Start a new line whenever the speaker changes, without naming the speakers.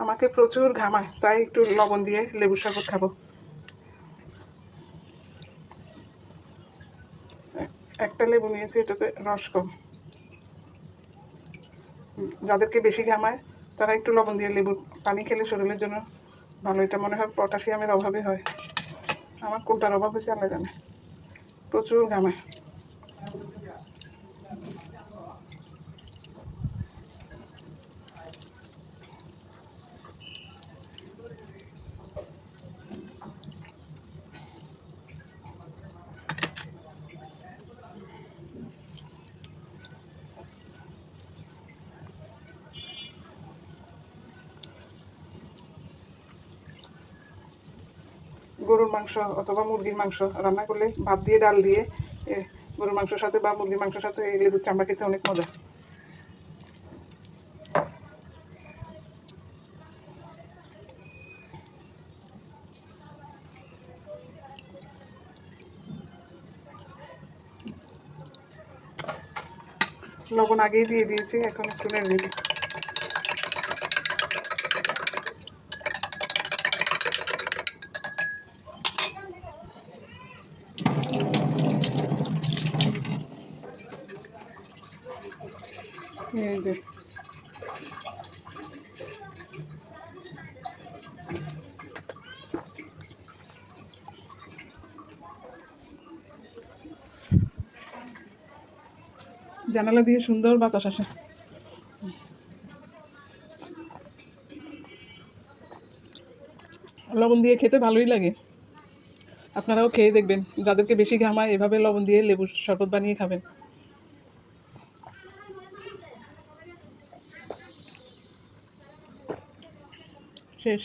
আমাকে প্রচুর ঘামায়, তাই একটু লবণ দিয়ে লেবুর শরবত খাব। একটা লেবু নিয়েছি, এটাতে রস কম। যাদেরকে বেশি ঘামায়, তারা একটু লবণ দিয়ে লেবুর পানি খেলে শরীরের জন্য ভালো। এটা মনে হয় পটাশিয়ামের অভাবে হয়। আমার কোনটার অভাব হয়েছে আল্লাহ জানে। প্রচুর ঘামায়। গরুর মাংস অথবা মুরগির মাংস রান্না করলে ভাত দিয়ে, ডাল দিয়ে গরুর মাংসের সাথে বা মুরগির মাংসের সাথে এই লেবুর চামড়া খেতে অনেক মজা। লবণ আগেই দিয়ে দিয়েছি, এখন একটু নেড়ে জানালা দিয়ে সুন্দর বাতাস আসে। লবণ দিয়ে খেতে ভালোই লাগে। আপনারাও খেয়ে দেখবেন। যাদেরকে বেশি ঘামায় এভাবে লবণ দিয়ে লেবুর শরবত বানিয়ে খাবেন। শেষ।